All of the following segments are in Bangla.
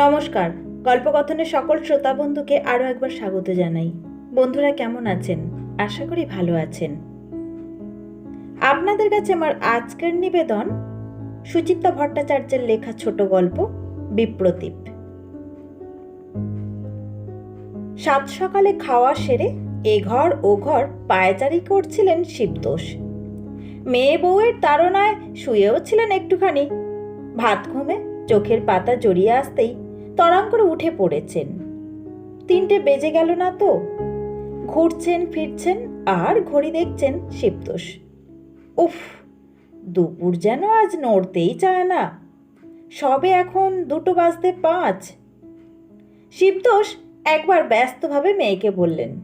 নমস্কার। গল্পকথনের সকল শ্রোতা বন্ধুকে আরও একবার স্বাগত জানাই। বন্ধুরা কেমন আছেন? আশা করি ভালো আছেন। আপনাদের কাছে আমার আজকের নিবেদন সুচিত্রা ভট্টাচার্যের লেখা ছোট গল্প বিপ্রতীপ সাত সকালে খাওয়া সেরে এ ঘর ও ঘর পায়চারি করছিলেন শিবদোষ। মেয়ে বউয়ের তাড়নায় শুয়েও ছিলেন একটুখানি। ভাত ঘুমে চোখের পাতা জড়িয়ে আসতেই তরাং করে উঠে পড়েছেন। তিনটে বেজে গেল না তো? ঘুরছেন, ফিরছেন, আর ঘড়ি দেখছেন শিবতোষ। উফ, দুপুর যেন আজ নড়তেই চায় না। সবে এখন দুটো বাজতে পাঁচ। শিবতোষ একবার ব্যস্তভাবে মেয়েকে বললেন,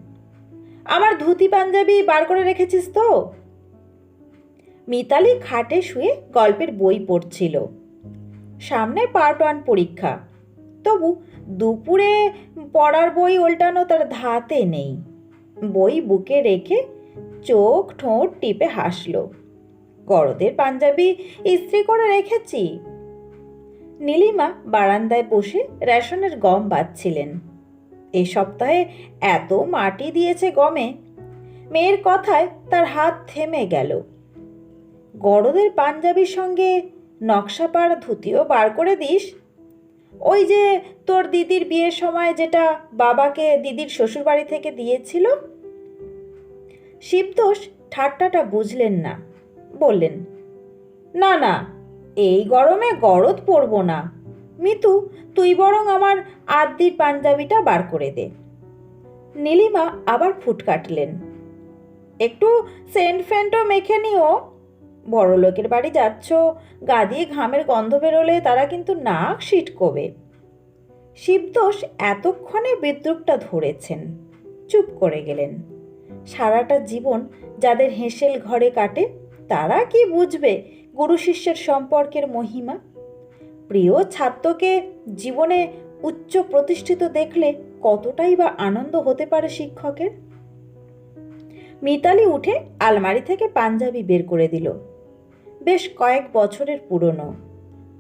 আমার ধুতি পাঞ্জাবি বার করে রেখেছিস তো? মিতালি খাটে শুয়ে গল্পের বই পড়ছিল। সামনে পার্ট ওয়ান পরীক্ষা। তবু দুপুরে পড়ার বই উল্টানো তার ধাতে নেই। বই বুকে রেখে চোখ ঠোঁট টিপে হাসলো। গরদের পাঞ্জাবি ইস্ত্রি করে রেখেছি। নীলিমা বারান্দায় বসে রেশনের গম বাঁধছিলেন। এ সপ্তাহে এত মাটি দিয়েছে গমে। মেয়ের কথায় তার হাত থেমে গেল। গরদের পাঞ্জাবির সঙ্গে নকশা পাড়া ধুতিও বার করে দিস। ওই যে তোর দিদির বিয়ের সময় যেটা বাবাকে দিদির শ্বশুরবাড়ি থেকে দিয়েছিল? শিবদোষ ঠাট্টাটা বুঝলেন না। বললেন, না না, এই গরমে গরদ পরব না। মিতু, তুই বরং আমার আদ্যির পাঞ্জাবিটা বার করে দে। নীলিমা আবার ফুট কাটলেন, একটু সেন্ট ফেন্টও মেখে নিও। বড় লোকের বাড়ি যাচ্ছ, গা দিয়ে ঘামের গন্ধ বেরোলে তারা কিন্তু নাক সিটকোবে। শিবদোষ এতক্ষণে বিদ্রুপটা ধরেছেন, চুপ করে গেলেন। সারাটা জীবন যাদের হেসেল ঘরে কাটে, তারা কি বুঝবে গুরু শিষ্যের সম্পর্কের মহিমা? প্রিয় ছাত্রকে জীবনে উচ্চ প্রতিষ্ঠিত দেখলে কতটাই বা আনন্দ হতে পারে শিক্ষকের? মিতালি উঠে আলমারি থেকে পাঞ্জাবি বের করে দিল। বেশ কয়েক বছরের পুরনো।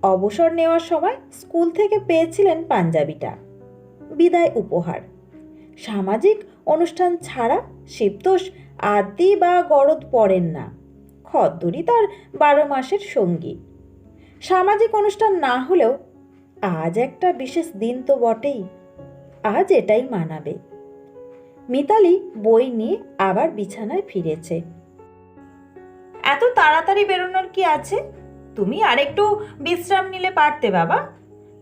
অবসর নেওয়ার সময় স্কুল থেকে পেয়েছিলেন পাঞ্জাবিটা। বিদায় উপহার। সামাজিক অনুষ্ঠান ছাড়া শিবতোষ আদি বা গরদ পড়েন না। খদ্দরি তার বারো মাসের সঙ্গী। সামাজিক অনুষ্ঠান না হলেও আজ একটা বিশেষ দিন তো বটেই। আজ এটাই মানাবে। মিতালি বই নিয়ে আবার বিছানায় ফিরেছে। এত তাড়াতাড়ি বেরোনোর কি আছে? তুমি আরেকটু বিশ্রাম নিলে পারতে বাবা।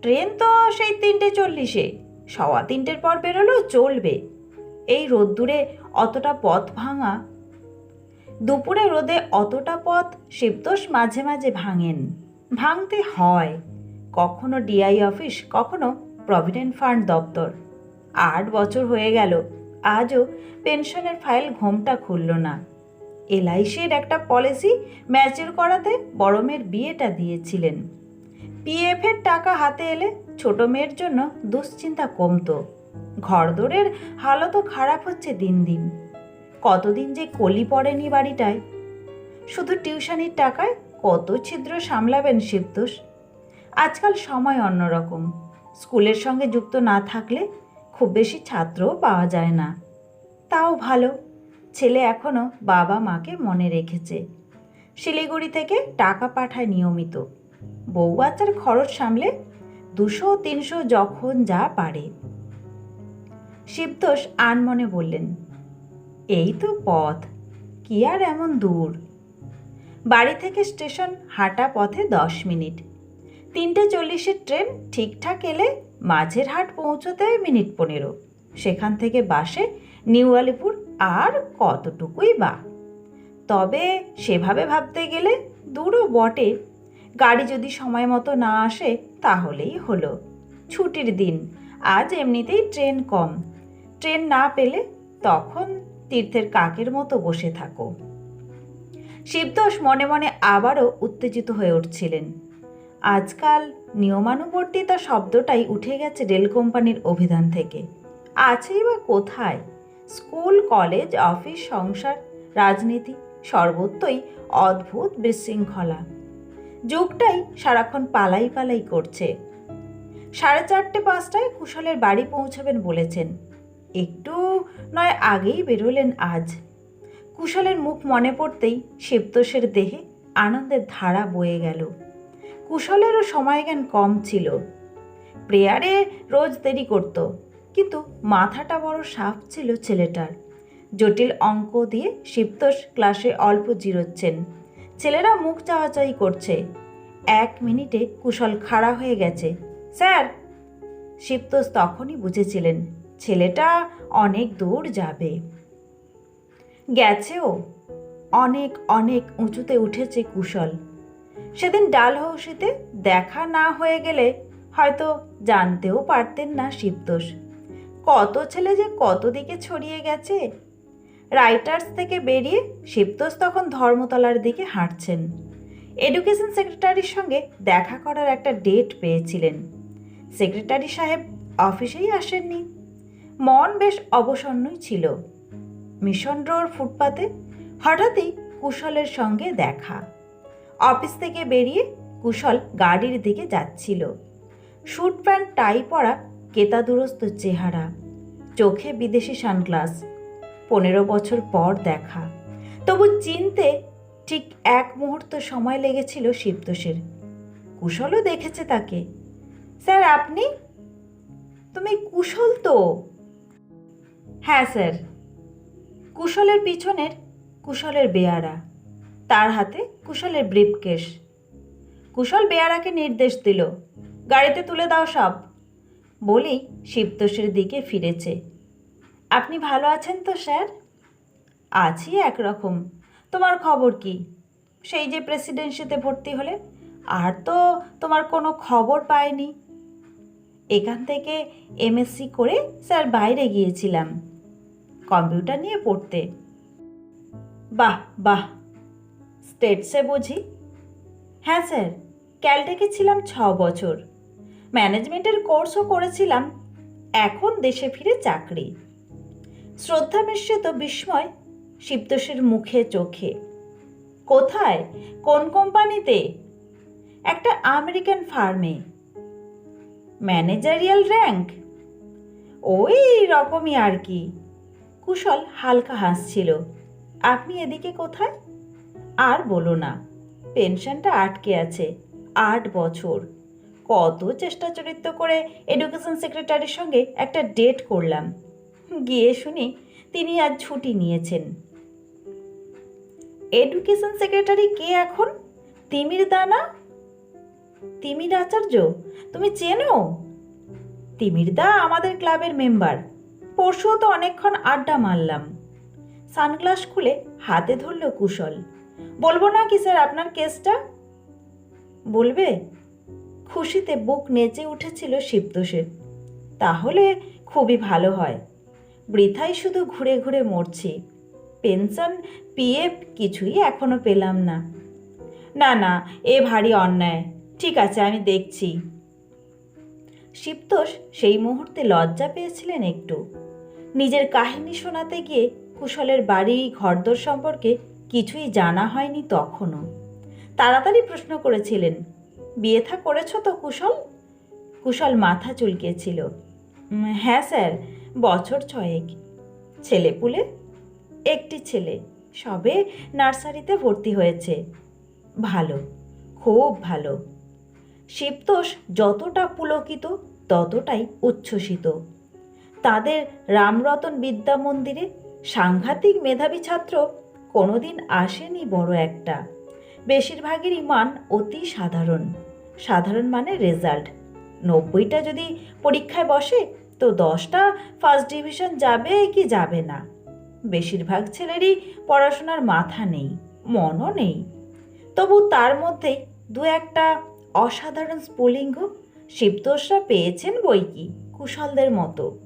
ট্রেন তো সেই তিনটে চল্লিশে। সওয়া তিনটের পর বেরোলেও চলবে। এই রোদ্দুরে অতটা পথ ভাঙা। দুপুরে রোদে অতটা পথ শিবদোষ মাঝে মাঝে ভাঙেন। ভাঙতে হয়। কখনো ডিআই অফিস, কখনো প্রভিডেন্ট ফান্ড দপ্তর। আট বছর হয়ে গেল। আজও পেনশনের ফাইল ঘোমটা খুলল না। এলআইসির একটা পলিসি ম্যাচের করাতে বড় মেয়ের বিয়েটা দিয়েছিলেন। পিএফের টাকা হাতে এলে ছোট মেয়ের জন্য দুশ্চিন্তা কমতো। ঘরদোরের হালতও খারাপ হচ্ছে দিন দিন। কতদিন যে কলি পড়েনি বাড়িটায়। শুধু টিউশনির টাকায় কত ছিদ্র সামলাবেন শিবদোষ আজকাল সময় অন্যরকম। স্কুলের সঙ্গে যুক্ত না থাকলে খুব বেশি ছাত্রও পাওয়া যায় না। তাও ভালো। ছেলে এখনও বাবা মাকে মনে রেখেছে। শিলিগুড়ি থেকে টাকা পাঠায় নিয়মিত। বউ বাচ্চার খরচ সামলে দুশো তিনশো যখন যা পারে। শিবদোষ আনমনে বললেন, এই তো পথ, কি আর এমন দূর? বাড়ি থেকে স্টেশন হাঁটা পথে দশ মিনিট। তিনটে চল্লিশের ট্রেন ঠিকঠাক এলে মাঝের হাট পৌঁছতে মিনিট পনেরো। সেখান থেকে বাসে নিউ আলিপুর আর কতটুকুই বা? তবে সেভাবে ভাবতে গেলে দূরও বটে। গাড়ি যদি সময় মতো না আসে, তাহলেই হলো। ছুটির দিন, আজ এমনিতেই ট্রেন কম। ট্রেন না পেলে তখন তীর্থের কাকের মতো বসে থাকো। শিবদোষ মনে মনে আবারও উত্তেজিত হয়ে উঠছিলেন। আজকাল নিয়মানুবর্তিতা শব্দটাই উঠে গেছে রেল কোম্পানির অভিধান থেকে। আছেই বা কোথায়? স্কুল, কলেজ, অফিস, সংসার, রাজনীতি সর্বত্রই অদ্ভুত বিশৃঙ্খলা। যুগটাই সারাক্ষণ পালাই পালাই করছে। সাড়ে চারটে পাঁচটায় কুশলের বাড়ি পৌঁছাবেন বলেছেন। একটু নয়, আগেই বেরোলেন আজ। কুশলের মুখ মনে পড়তেই শিবতোষের দেহে আনন্দের ধারা বয়ে গেল। কুশলেরও সময় সময়জ্ঞান কম ছিল। প্রেয়ারে রোজ দেরি করত। কিন্তু মাথাটা বড় সাফ ছিল ছেলেটার। জটিল অঙ্ক দিয়ে শিবতোষ ক্লাসে অল্প জিরোচ্ছেন ছেলেরা মুখ চাওয়াচাই করছে। এক মিনিটে কুশল খাড়া হয়ে গেছে। স্যার! শিবতোষ তখনই বুঝেছিলেন, ছেলেটা অনেক দূর যাবে। গেছেও অনেক অনেক উঁচুতে উঠেছে কুশল। সেদিন ডালহৌসিতে দেখা না হয়ে গেলে হয়তো জানতেও পারতেন না শিবতোষ কত ছেলে যে কত দিকে ছড়িয়ে গেছে। রাইটার্স থেকে বেরিয়ে শিবতোষ তখন ধর্মতলার দিকে হাঁটছেন। এডুকেশন সেক্রেটারির সঙ্গে দেখা করার একটা ডেট পেয়েছিলেন। সেক্রেটারি সাহেব অফিসেই আসেননি। মন বেশ অবসন্নই ছিল। মিশন রোড ফুটপাতে হঠাৎই কুশলের সঙ্গে দেখা। অফিস থেকে বেরিয়ে কুশল গাড়ির দিকে যাচ্ছিল। স্যুট প্যান্ট টাই পরা কেতাদুরস্ত চেহারা, চোখে বিদেশি সানগ্লাস, পনেরো বছর পর দেখা। তবু চিনতে ঠিক এক মুহূর্ত সময় লেগেছিল শিবতোষের। কুশলও দেখেছে তাকে। স্যার, আপনি? তুমি কুশল তো? হ্যাঁ স্যার। কুশলের পিছনের কুশলের বেয়ারা। তার হাতে কুশলের ব্রিফকেস। কুশল বেয়ারাকে নির্দেশ দিল। গাড়িতে তুলে দাও সব। বলেই শিবতোষের দিকে ফিরেছে। আপনি ভালো আছেন তো, স্যার? আছি একরকম। তোমার খবর কি? সেই যে প্রেসিডেন্সিতে ভর্তি হলে? আর তো তোমার কোনো খবর পাইনি। এখান থেকে এমএসসি করে স্যার বাইরে গিয়েছিলাম। কম্পিউটার নিয়ে পড়তে। বাহ বাহ। স্টেটসে বুঝি? হ্যাঁ স্যার। ক্যালটেকে ছিলাম ছ বছর। ম্যানেজমেন্টের কোর্সও করেছিলাম। এখন দেশে ফিরে চাকরি। শ্রদ্ধা মিশ্রিত বিস্ময় শিবতোষের মুখে চোখে। কোথায়? কোন কোম্পানিতে? একটা আমেরিকান ফার্মে। ম্যানেজারিয়াল র্যাঙ্ক ওই রকমই আর কি। কুশল হালকা হাসছিল। আপনি এদিকে কোথায়? আর বলো না। পেনশনটা আটকে আছে। আট বছর। কত চেষ্টা চরিত্র করে এডুকেশন সেক্রেটারির সঙ্গে একটা ডেট করলাম। গিয়ে শুনি তিনি আজ ছুটি নিয়েছেন। এডুকেশন সেক্রেটারি কে এখন? তিমির দানা তিমির আচার্য, তুমি চেনো? তিমির দা আমাদের ক্লাবের মেম্বার পরশুও তো অনেকক্ষণ আড্ডা মারলাম। সানগ্লাস খুলে হাতে ধরল কুশল। বলব না কি স্যার আপনার কেসটা বলবে? খুশিতে বুক নেচে উঠেছিল শিবতোষের তাহলে খুবই ভালো হয়। বৃথাই শুধু ঘুরে ঘুরে মরছি। পেনশন, পিএফ কিছুই এখনও পেলাম না। না না, এ ভারী অন্যায়। ঠিক আছে, আমি দেখছি। শিবতোষ সেই মুহূর্তে লজ্জা পেয়েছিলেন একটু। নিজের কাহিনী শোনাতে গিয়ে কুশলের বাড়ি, ঘরদোর সম্পর্কে কিছুই জানা হয়নি তখনও। তাড়াতাড়ি প্রশ্ন করেছিলেন বিয়ে থা করেছ তো কুশল? কুশল মাথা চুলকেছিল। "উম, হ্যাঁ স্যার বছর ছয়েক। ছেলে পুলে? একটি ছেলে। সবে নার্সারিতে ভর্তি হয়েছে। ভালো খুব ভালো। শিবতোষ যতটা পুলকিত ততটাই উচ্ছ্বসিত। তাদের রামরতন বিদ্যা মন্দিরে সাংঘাতিক মেধাবী ছাত্র কোনোদিন আসেনি বড় একটা। বেশিরভাগেরই মান অতি সাধারণ। সাধারণ মানে রেজাল্ট নব্বইটা যদি পরীক্ষায় বসে, তো দশটা ফার্স্ট ডিভিশন যাবে কি যাবে না। বেশিরভাগ ছেলেরই পড়াশোনার মাথা নেই, মনও নেই। তবু তার মধ্যেই দু একটা অসাধারণ স্পুলিঙ্গ শিবতোষরা পেয়েছেন বই কি? কুশলদের মতো।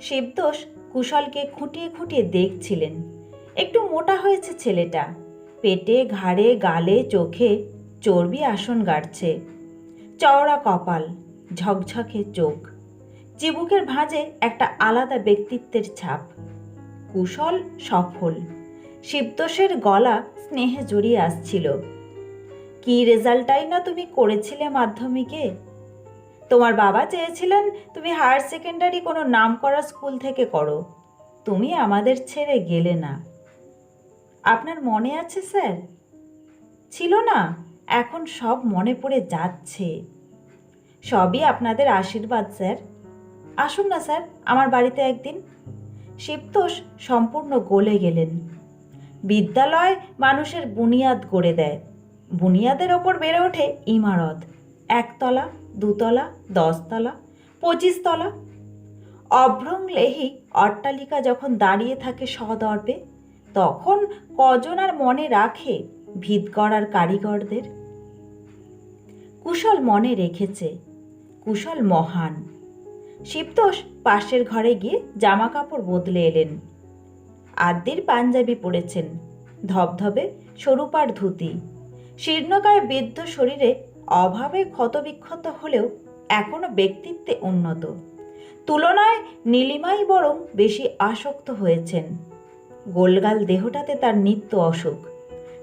শিবতোষ কুশলকে খুঁটিয়ে খুঁটিয়ে দেখছিলেন। একটু মোটা হয়েছে ছেলেটা। পেটে, ঘাড়ে, গালে, চোখে চর্বি আসন গাড়ছে। চওড়া কপাল, ঝকঝকে চোখ। চিবুকের ভাঁজে একটা আলাদা ব্যক্তিত্বের ছাপ। কুশল, সফল। শিবতোষের গলা স্নেহে জড়িয়ে আসছিল। কি রেজাল্টটাই না তুমি করেছিলে মাধ্যমিকে? তোমার বাবা চেয়েছিলেন তুমি হায়ার সেকেন্ডারি কোনো নাম করা স্কুল থেকে করো। তুমি আমাদের ছেড়ে গেলে না। আপনার মনে আছে স্যার? ছিল না। এখন সব মনে পড়ে যাচ্ছে। সবই আপনাদের আশীর্বাদ, স্যার। আসুন না, স্যার, আমার বাড়িতে একদিন। শিবতোষ সম্পূর্ণ গলে গেলেন। বিদ্যালয় মানুষের বুনিয়াদ গড়ে দেয়। বুনিয়াদের ওপর বেড়ে ওঠে ইমারত। একতলা, দুতলা, দশতলা, পঁচিশতলা। অভ্রং লেহি অট্টালিকা যখন দাঁড়িয়ে থাকে সদর্পে, তখন কজন আর মনে রাখে ভিত গড়ার কারিগরদের? কুশল মনে রেখেছে। কুশল মহান। শিবতোষ পাশের ঘরে গিয়ে জামা কাপড় বদলে এলেন। আদ্যির পাঞ্জাবি পরেছেন। ধবধবে সরুপার ধুতি। শীর্ণকায় বৃদ্ধ শরীরে অভাবে ক্ষতবিক্ষত হলেও এখনও ব্যক্তিত্বে উন্নত। তুলনায় নীলিমাই বরং বেশি আসক্ত হয়েছেন। গোলগাল দেহটাতে তার নিত্য অসুখ।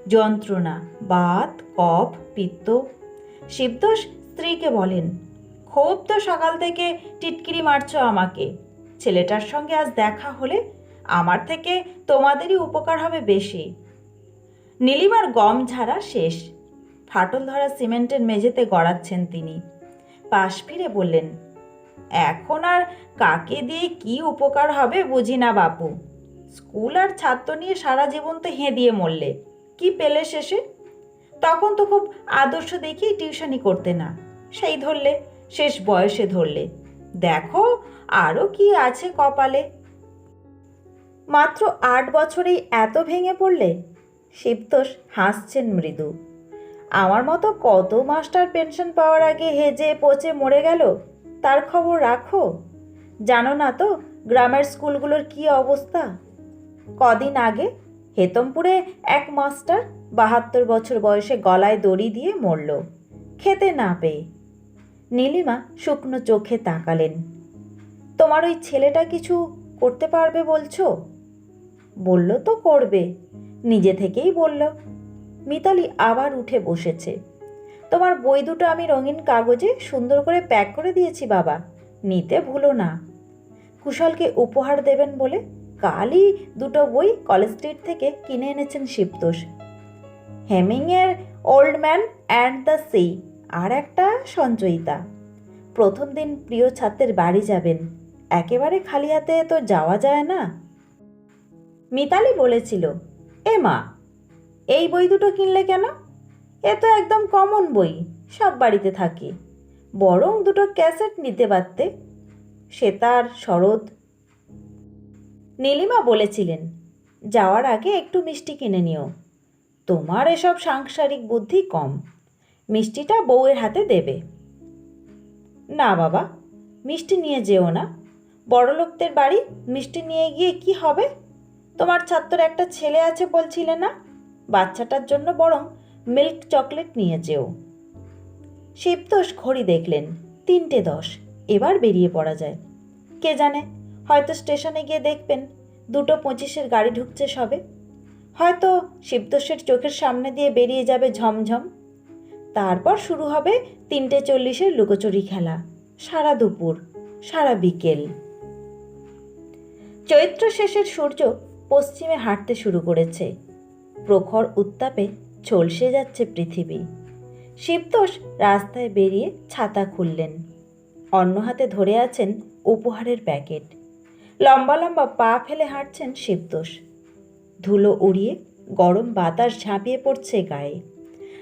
যন্ত্রণা, বাত, কফ, পিত্ত শিবদোষ স্ত্রীকে বলেন খুব তো সকাল থেকে টিটকিরি মারছো আমাকে। ছেলেটার সঙ্গে আজ দেখা হলে আমার থেকে তোমাদেরই উপকার হবে বেশি। নীলিমার গম ঝাড়া শেষ। ফাটল ধরা সিমেন্টের মেঝেতে গড়াচ্ছেন তিনি। পাশ ফিরে বললেন, এখন আর কাকে দিয়ে কি উপকার হবে বুঝি না বাপু। স্কুল আর ছাত্র নিয়ে সারা জীবন তো হেঁ দিয়ে মরলে। কি পেলে শেষে? তখন তো খুব আদর্শ দেখেই টিউশনি করতে না। সেই ধরলে, শেষ বয়সে ধরলে। দেখো আরও কি আছে কপালে। মাত্র আট বছরেই এত ভেঙে পড়লে? শিবতোষ হাসছেন মৃদু। আমার মতো কত মাস্টার পেনশন পাওয়ার আগে হেজে পচে মরে গেল? তার খবর রাখো। জানো না তো, গ্রামের স্কুলগুলোর কি অবস্থা? কদিন আগে হেতমপুরে এক মাস্টার বাহাত্তর বছর বয়সে গলায় দড়ি দিয়ে মরল। খেতে না পেয়ে। নীলিমা শুকনো চোখে তাকালেন। তোমার ওই ছেলেটা কিছু করতে পারবে বলছো? বলল তো করবে। নিজে থেকেই বলল। মিতালি আবার উঠে বসেছে। তোমার বই দুটো আমি রঙিন কাগজে সুন্দর করে প্যাক করে দিয়েছি বাবা। নিতে ভুলো না। কুশলকে উপহার দেবেন বলে কালই দুটো বই কলেজ স্ট্রিট থেকে কিনে এনেছেন Shibatosh. হেমিংয়ের old man and the sea আর একটা সঞ্চয়িতা। প্রথম দিন প্রিয় ছাত্রের বাড়ি যাবেন। একেবারে খালি হাতে তো যাওয়া যায় না। মিতালি বলেছিল, এ মা, এই বই দুটো কিনলে কেন? এ তো একদম কমন বই, সব বাড়িতে থাকে। বরং দুটো ক্যাসেট নিতে পারতে। সে তার শরৎ নীলিমা বলেছিলেন, যাওয়ার আগে একটু মিষ্টি কিনে নিও। তোমার এসব সাংসারিক বুদ্ধি কম। মিষ্টিটা বউয়ের হাতে দেবে। না বাবা, মিষ্টি নিয়ে যেও না। বড়লোকদের বাড়ি মিষ্টি নিয়ে গিয়ে কি হবে? তোমার ছাত্র একটা ছেলে আছে বলছিলে না? বাচ্চাটার জন্য বরং মিল্ক চকলেট নিয়ে যেও। শিবতোষ ঘড়ি দেখলেন, তিনটে দশ। এবার বেরিয়ে পড়া যায়। কে জানে হয়তো স্টেশনে গিয়ে দেখবেন, দুটো পঁচিশের গাড়ি ঢুকছে সবে। হয়তো শিবতোষের চোখের সামনে দিয়ে বেরিয়ে যাবে ঝমঝম। তারপর শুরু হবে তিনটে চল্লিশের লুকোচুরি খেলা, সারা দুপুর, সারা বিকেল। চৈত্র শেষের সূর্য পশ্চিমে হাঁটতে শুরু করেছে। প্রখর উত্তাপে ঝলসে যাচ্ছে পৃথিবী। শিবতোষ রাস্তায় বেরিয়ে ছাতা খুললেন। অন্য হাতে ধরে আছেন উপহারের প্যাকেট। লম্বা লম্বা পা ফেলে হাঁটছেন শিবতোষ। ধুলো উড়িয়ে গরম বাতাস ঝাঁপিয়ে পড়ছে গায়ে।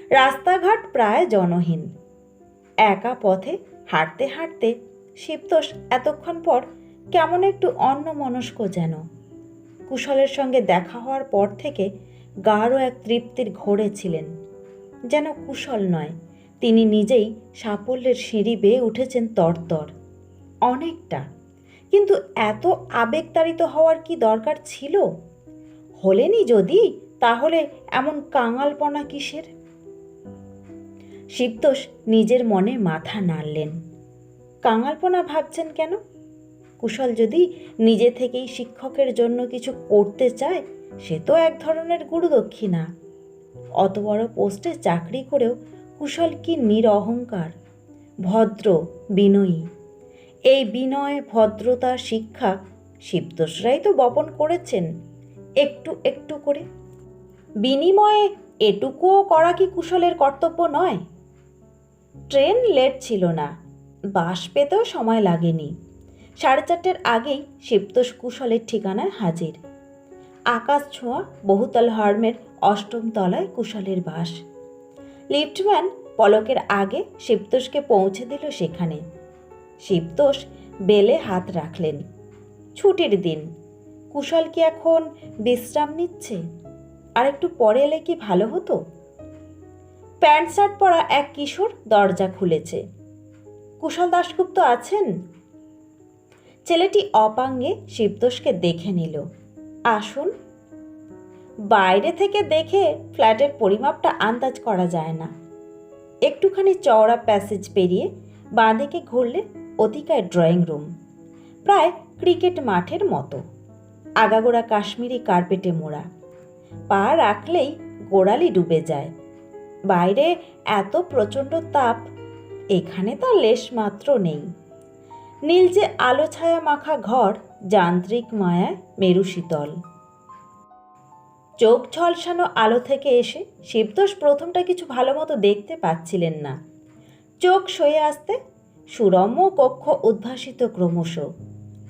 রাস্তাঘাট প্রায় জনহীন। একা পথে হাঁটতে হাঁটতে শিবতোষ এতক্ষণ পর কেমন একটু অন্যমনস্ক যেন। কুশলের সঙ্গে দেখা হওয়ার পর থেকে গাঢ় এক তৃপ্তির ঘোরে ছিলেন। যেন কুশল নয়, তিনি নিজেই সাফল্যের সিঁড়ি বেয়ে উঠেছেন তরতর। অনেকটা কিন্তু এত আবেগতাড়িত হওয়ার কি দরকার ছিল? হলেনি যদি, তাহলে এমন কাঙালপনা কিসের? শিবতোষ নিজের মনে মাথা নাড়লেন। কাঙালপনা ভাবছেন কেন? কুশল যদি নিজে থেকেই শিক্ষকের জন্য কিছু করতে চায়, সে তো এক ধরনের গুরুদক্ষিণা। অত বড় পোস্টে চাকরি করেও কুশল কি নিরহংকার, ভদ্র, বিনয়ী। এই বিনয়, ভদ্রতা, শিক্ষা শিবতোষরাই তো বপন করেছেন। একটু একটু করে। বিনিময়ে এটুকুও করা কি কুশলের কর্তব্য নয়? ট্রেন লেট ছিল না। বাস পেতেও সময় লাগেনি। সাড়ে চারটের আগেই শিবতোষ কুশলের ঠিকানায় হাজির। আকাশ ছোঁয়া বহুতল হর্মের অষ্টম তলায় কুশলের বাস। লিফটম্যান পলকের আগে শিবতোষকে পৌঁছে দিল সেখানে। শিবতোষ বেলে হাত রাখলেন। ছুটির দিন, কুশল কি এখন বিশ্রাম নিচ্ছে? আর একটু পরে এলে কি ভালো হতো? প্যান্ট শার্ট পরা এক কিশোর দরজা খুলেছে। কুশল দাশগুপ্ত আছেন? ছেলেটি অপাঙ্গে শিবতোষকে দেখে নিল। আসুন। বাইরে থেকে দেখে ফ্ল্যাটের পরিমাপটা আন্দাজ করা যায় না। একটুখানি চওড়া প্যাসেজ পেরিয়ে বাঁদিকে ঘুরলে অতিকায় ড্রয়িং রুম। প্রায় ক্রিকেট মাঠের মতো। আগাগোড়া কাশ্মীরি কার্পেটে মোড়া। পা রাখলেই গোড়ালি ডুবে যায়। বাইরে এত প্রচণ্ড তাপ, এখানে তা লেশ মাত্র নেই নীলচে আলো ছায়া মাখা ঘর, যান্ত্রিক মায়ায় মেরু শীতল চোখ ঝলসানো আলো থেকে এসে শিবদোষ প্রথমটা কিছু ভালো মতো দেখতে পাচ্ছিলেন না। চোখ সয়ে আসতে সুরম্য কক্ষ উদ্ভাসিত ক্রমশ।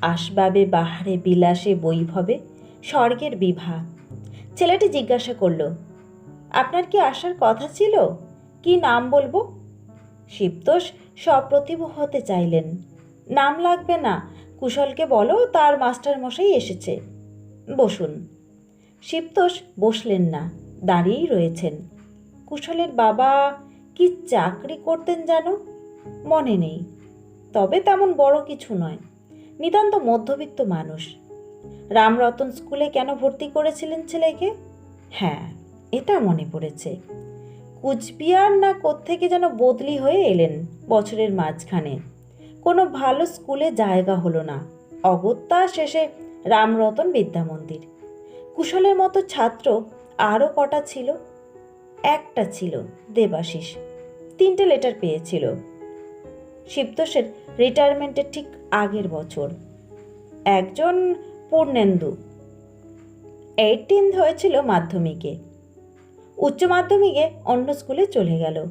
আসবাবে বাহারে বিলাসে বৈভবে স্বর্গের বিভা। ছেলেটি জিজ্ঞাসা করল, আপনার কি আসার কথা ছিল? কি নাম বলব? শিবতোষ সপ্রতিভ হতে চাইলেন, নাম লাগবে না, কুশলকে বলো, তার মাস্টার মশাই এসেছে। বসুন। শিবতোষ বসলেন না, দাঁড়িয়েই রয়েছেন। কুশলের বাবা, কি চাকরি করতেন জানো? মনে নেই। তবে তেমন বড় কিছু নয়। নিতান্ত মধ্যবিত্ত মানুষ। রামরতন স্কুলে কেন ভর্তি করেছিলেন ছেলেকে? হ্যাঁ এটা মনে পড়েছে। কুচবিহার না কোত্থেকে যেন বদলি হয়ে এলেন বছরের মাঝখানে। কোনো ভালো স্কুলে জায়গা হলো না। অগত্যা শেষে রামরতন বিদ্যা মন্দির কুশলের মতো ছাত্র আরও কটা ছিল? একটা ছিল, দেবাশিস। তিনটে লেটার পেয়েছিল। শিবতোষের রিটায়ারমেন্টের ঠিক আগের বছর। একজন পূর্ণেন্দু। এইটিন হয়েছিল মাধ্যমিকে। উচ্চ মাধ্যমিকে অন্য স্কুলে চলে গেল।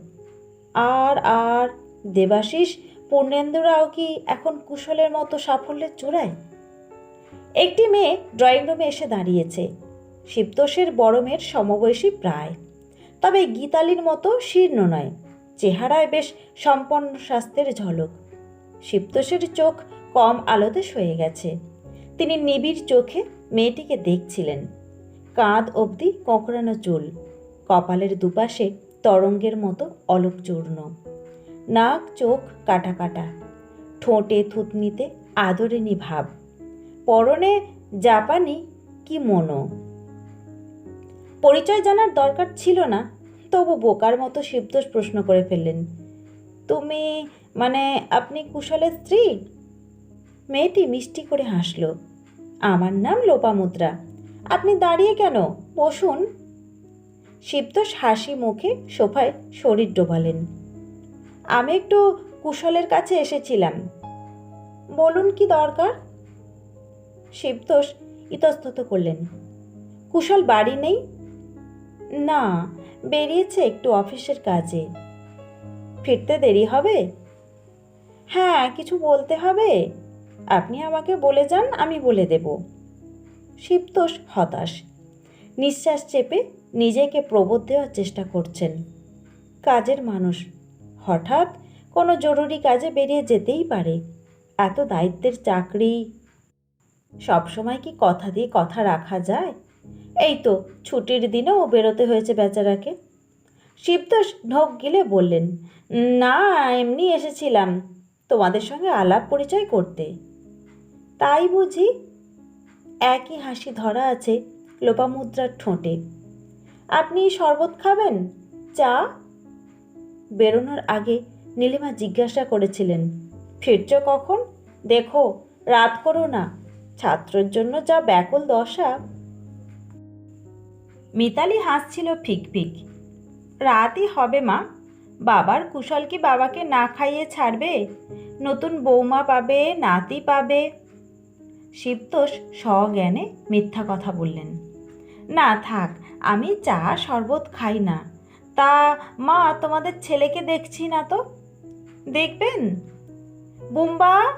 আর আর, দেবাশিস, পূর্ণেন্দুরাও কি এখন কুশলের মতো সাফল্যের চূড়ায়? একটি মেয়ে ড্রয়িং রুমে এসে দাঁড়িয়েছে। শিবতোষের বড় মেয়ের সমবয়সী প্রায়। তবে গীতালির মতো শীর্ণ নয়। চেহারায় বেশ সম্পন্ন স্বাস্থ্যের ঝলক। শিবতোষের চোখ কম আলোতে সয়ে গেছে। তিনি নিবিড় চোখে মেয়েটিকে দেখছিলেন। কাঁধ অবধি কোঁকড়ানো চুল। কপালের দুপাশে তরঙ্গের মতো অলোক চূর্ণ নাক, চোখ কাটা কাটা। ঠোঁটে থুতনিতে আদরিনী ভাব। পরনে জাপানি কি মনো পরিচয় জানার দরকার ছিল না তবু বোকার মতো শিবদোষ প্রশ্ন করে ফেললেন, তুমি মানে আপনি কুশলের স্ত্রী? মেয়েটি মিষ্টি করে হাসল, আমার নাম লোপামুদ্রা আপনি দাঁড়িয়ে কেন? বসুন। শিবদোষ হাসি মুখে সোফায় শরীর ডোবালেন, আমি একটু কুশলের কাছে এসেছিলাম, বলুন কি দরকার? শিবতোষ ইতস্তত করলেন, কুশল বাড়ি নেই? না বেরিয়েছে একটু অফিসের কাজে। ফিরতে দেরি হবে? হ্যাঁ কিছু বলতে হবে? আপনি আমাকে বলে যান, আমি বলে দেব। শিবতোষ হতাশ। নিঃশ্বাস চেপে নিজেকে প্রবোধ দেওয়ার চেষ্টা করছেন। কাজের মানুষ। হঠাৎ কোনো জরুরি কাজে বেরিয়ে যেতেই পারে। এত দায়িত্বের চাকরি। সবসময় কি কথা দিয়ে কথা রাখা যায়? এই তো, ছুটির দিনেও বেরোতে হয়েছে বেচারাকে। শিবতোষ ঢোক গিলে বললেন, না, এমনি এসেছিলাম। তোমাদের সঙ্গে আলাপ পরিচয় করতে। তাই বুঝি? একই হাসি ধরা আছে লোপামুদ্রার ঠোঁটে। আপনি শরবত খাবেন? চা? বেরোনোর আগে নীলিমা জিজ্ঞাসা করেছিলেন, ফিরছ কখন? দেখো, রাত করো না। ছাত্রর জন্য যা ব্যাকুল দশা মিতালি হাসছিল ফিক ফিক। রাতই হবে মা। বাবার কুশল কি বাবাকে না খাইয়ে ছাড়বে? নতুন বৌমা পাবে, নাতি পাবে? শিবতোষ সজ্ঞানে মিথ্যা কথা বললেন। না থাক, আমি চা শরবত খাই না। তা মা, তোমাদের ছেলেকে দেখছি না তো? দেখবেন? বুম্বা?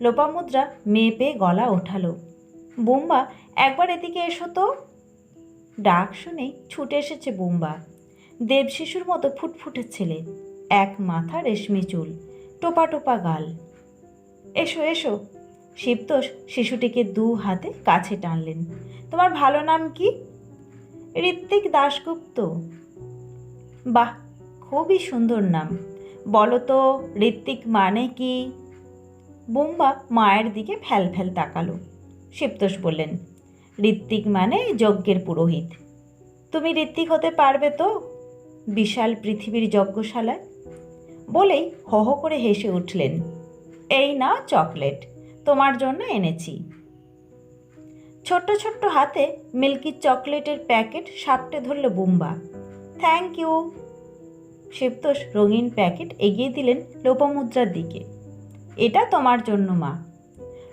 লোপামুদ্রা মেপে গলা ওঠালো। বুম্বা, একবার এদিকে এসো তো। ডাক শুনেই ছুটে এসেছে বুম্বা। দেবশিশুর মতো ফুটফুটে ছেলে। এক মাথা রেশমি চুল, টোপা টোপা গাল। এসো এসো। শিবতোষ শিশুটিকে দু হাতে কাছে টানলেন। তোমার ভালো নাম কি? ঋত্বিক দাশগুপ্ত। বাহ, খুবই সুন্দর নাম। বলো তো, ঋত্বিক মানে কি? বুম্বা মায়ের দিকে ফ্যাল ফ্যাল তাকালো। শিবতোষ বললেন ঋত্বিক মানে যজ্ঞের পুরোহিত। তুমি ঋত্বিক হতে পারবে তো? বিশাল পৃথিবীর যজ্ঞশালায়? বলেই হহ করে হেসে উঠলেন, এই না চকলেট, তোমার জন্য এনেছি। ছোট্ট ছোট্ট হাতে মিল্কি চকলেটের প্যাকেট সাপটে ধরল বুম্বা। Thank you. শিবতোষ রঙিন প্যাকেট এগিয়ে দিলেন লোপামুদ্রার দিকে। এটা তোমার জন্য, মা।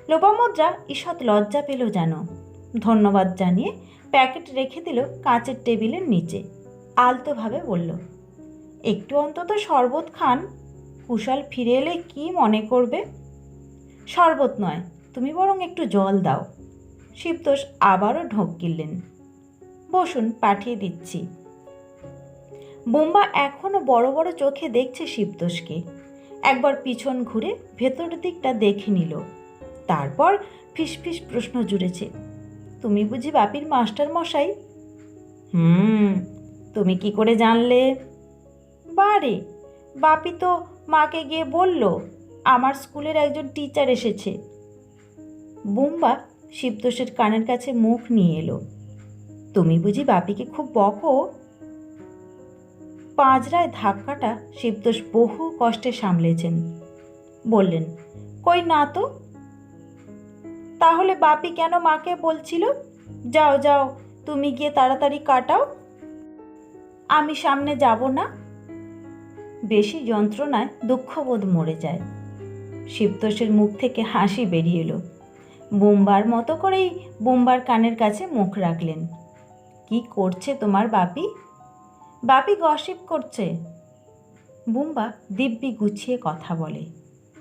লোপামুদ্রা ঈষৎ লজ্জা পেল যেন। ধন্যবাদ জানিয়ে প্যাকেট রেখে দিল কাঁচের টেবিলের নিচে। আলতোভাবে বলল, একটু অন্তত শরবত খান। কুশল ফিরে এলে কি মনে করবে? শরবত নয়, তুমি বরং একটু জল দাও। শিবতোষ আবারও ঢোক গিললেন। বসুন, পাঠিয়ে দিচ্ছি। বোম্বা এখনও বড় বড় চোখে দেখছে শিবতোষকে। একবার পিছন ঘুরে ভেতর দিকটা দেখে নিল। তারপর ফিসফিস প্রশ্ন জুড়েছে তুমি বুঝি বাপির মাস্টার মশাই? হুম। তুমি কি করে জানলে? বারে বাপি তো মাকে গিয়ে বলল আমার স্কুলের একজন টিচার এসেছে। বুম্বা শিবতোষের কানের কাছে মুখ নিয়ে এলো। তুমি বুঝি বাপিকে খুব বকো? পাঁচরায় ধাক্কাটা শিবতোষ বহু কষ্টে সামলেছেন। বললেন কই না তো তাহলে বাপি কেন মাকে বলছিল? যাও যাও, তুমি গিয়ে তাড়াতাড়ি কাটাও। আমি সামনে যাব না। বেশি যন্ত্রণায় দুঃখবোধ মরে যায়। শিবতোষের মুখ থেকে হাসি বেরিয়ে এলো। বোম্বার মতো করেই বোম্বার কানের কাছে মুখ রাখলেন। কি করছে তোমার বাপি? বাপি গসিপ করছে। বুম্বা দিব্যি গুছিয়ে কথা বলে।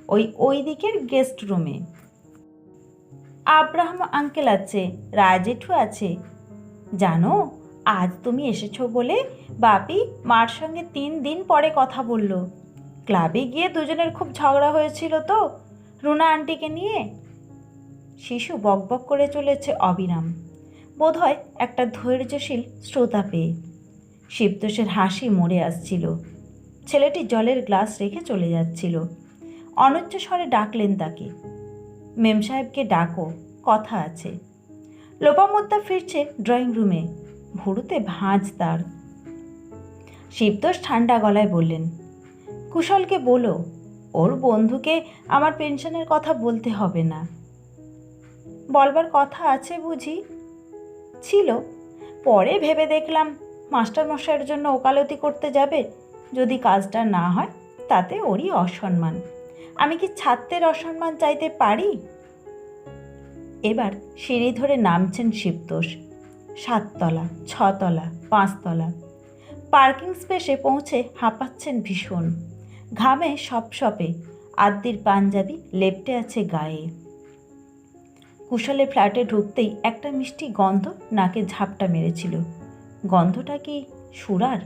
ওই ওই দিকের গেস্ট রুমে। আব্রাহাম আঙ্কেল আছে, রাজেঠু আছে। জানো, আজ তুমি এসেছ বলে বাপি মার সঙ্গে তিন দিন পরে কথা বলল। ক্লাবে গিয়ে দুজনের খুব ঝগড়া হয়েছিল তো, রুনা আন্টিকে নিয়ে। শিশু বকবক করে চলেছে অবিরাম। বোধহয় একটা ধৈর্যশীল শ্রোতা পেয়ে। শিবতোষের হাসি মরে আসছিল। ছেলেটি জলের গ্লাস রেখে চলে যাচ্ছিল। অনুচ্চ স্বরে ডাকলেন তাকে। মেম সাহেবকে ডাকো, কথা আছে। লোপামুদ্দা ফিরছে ড্রয়িং রুমে, ভুরুতে ভাঁজ তার। শিবতোষ ঠান্ডা গলায় বললেন, কুশলকে বলো, ওর বন্ধুকে আমার পেনশনের কথা বলতে হবে না। বলবার কথা আছে বুঝি? ছিল। পরে ভেবে দেখলাম মাস্টার মশাইয়ের জন্য ওকালতি করতে যাবে। যদি কাজটা না হয়, তাতে ওরই অসম্মান। আমি কি ছাত্রের অসম্মান চাইতে পারি? এবার সিঁড়ি ধরে নামছেন শিবতোষ। সাততলা, ছতলা, পাঁচতলা। পার্কিং স্পেসে পৌঁছে হাঁপাচ্ছেন ভীষণ। ঘামে সপসপে আদ্যির পাঞ্জাবি লেপটে আছে গায়ে। কুশলে ফ্ল্যাটে ঢুকতেই একটা মিষ্টি গন্ধ নাকে ঝাপটা মেরেছিল। গন্ধটা কি সুরার?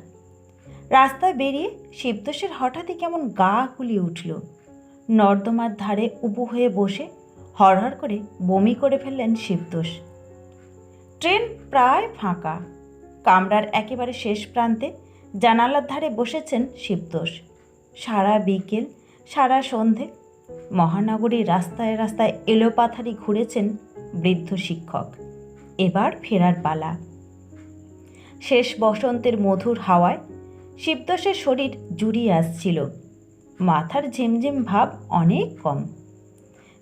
রাস্তায় বেরিয়ে শিবতোষের হঠাৎই কেমন গা গুলিয়ে উঠল। নর্দমার ধারে উবু হয়ে বসে হরহর করে বমি করে ফেললেন শিবতোষ ট্রেন প্রায় ফাঁকা। কামরার একেবারে শেষ প্রান্তে জানালার ধারে বসেছেন শিবতোষ সারা বিকেল, সারা সন্ধে মহানগরীর রাস্তায় রাস্তায় এলোপাথারি ঘুরেছেন বৃদ্ধ শিক্ষক। এবার ফেরার পালা। শেষ বসন্তের মধুর হাওয়ায় শিবদোষের শরীর জুড়িয়ে আসছিল। মাথার ঝিমঝিম ভাব অনেক কম।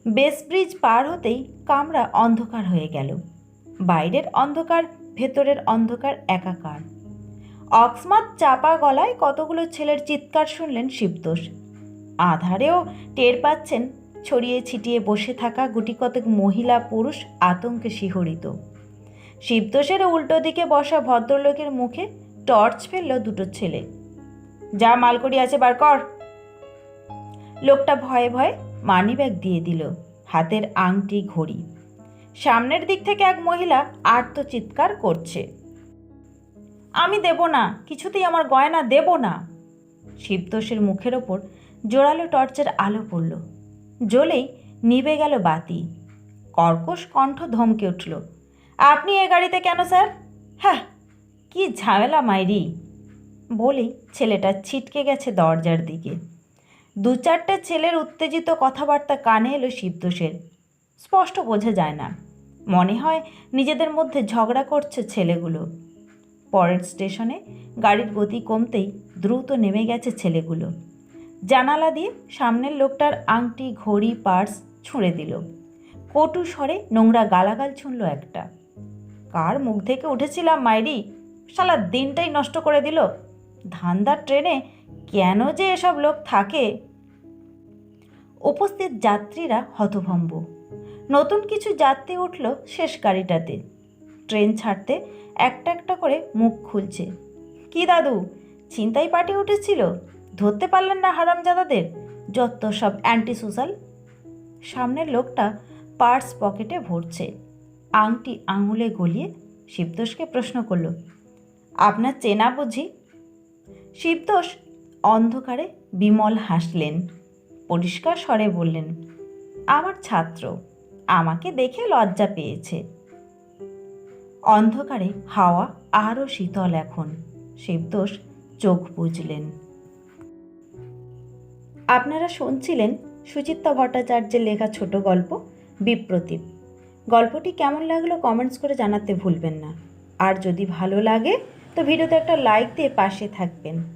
বেস ব্রিজ পার হতেই কামরা অন্ধকার হয়ে গেল। বাইরের অন্ধকার, ভেতরের অন্ধকার একাকার। অকস্মাৎ চাপা গলায় কতগুলো ছেলের চিৎকার শুনলেন শিবতোষ আধারেও টের পাচ্ছেন ছড়িয়ে ছিটিয়ে বসে থাকা গুটি কতক মহিলা পুরুষ আতঙ্কে শিহরিত। শিবতোষের উল্টো দিকে বসা ভদ্রলোকের মুখে টর্চ ফেলল দুটো ছেলে। যা মালকড়ি আছে বার কর। লোকটা ভয়ে ভয়ে মানিব্যাগ দিয়ে দিল, হাতের আংটি, ঘড়ি। সামনের দিক থেকে এক মহিলা আর্ত চিৎকার করছে। আমি দেব না, কিছুতেই আমার গয়না দেব না। শিবতোষের মুখের ওপর জোরালো টর্চের আলো পড়ল। জ্বলেই নিভে গেল বাতি। কর্কশ কণ্ঠ ধমকে উঠল, আপনি এ গাড়িতে কেন, স্যার? হ্যাঁ কি ঝামেলা, মাইরি! বলেই ছেলেটা ছিটকে গেছে দরজার দিকে। দু চারটে ছেলের উত্তেজিত কথাবার্তা কানে এলো শিবতোষের স্পষ্ট বোঝা যায় না। মনে হয় নিজেদের মধ্যে ঝগড়া করছে ছেলেগুলো। পরের স্টেশনে গাড়ির গতি কমতেই দ্রুত নেমে গেছে ছেলেগুলো। জানালা দিয়ে সামনের লোকটার আংটি, ঘড়ি, পার্স ছুঁড়ে দিল। কটু স্বরে নোংরা গালাগাল ছুঁড়ল একটা। কার মুখ থেকে উঠেছিলাম মাইরি? শালা দিনটাই নষ্ট করে দিল। ধান্দার ট্রেনে কেন যে এসব লোক থাকে? উপস্থিত যাত্রীরা হতভম্ব। নতুন কিছু যাত্রী উঠল শেষ গাড়িটাতে। ট্রেন ছাড়তে একটা একটা করে মুখ খুলছে। কি দাদু, ছিনতাই পার্টি উঠেছিল? ধরতে পারলেন না হারামজাদাদের? যত সব অ্যান্টি সোশ্যাল সামনের লোকটা পার্স পকেটে ভরছে। আংটি আঙুলে গলিয়ে শিবদোষকে প্রশ্ন করল, আপনার চেনা বুঝি? শিবতোষ অন্ধকারে বিমল হাসলেন। পরিষ্কার স্বরে বললেন, আমার ছাত্র, আমাকে দেখে লজ্জা পেয়েছে। অন্ধকারে হাওয়া আরও শীতল এখন। শিবদোষ চোখ বুঝলেন আপনারা শুনছিলেন সুচিত্রা ভট্টাচার্যের লেখা ছোট গল্প, বিপ্রতীপ। গল্পটি কেমন লাগল কমেন্টস করে জানাতে ভুলবেন না। আর যদি ভালো লাগে, তো ভিডিওতে একটা লাইক দিয়ে পাশে থাকবেন।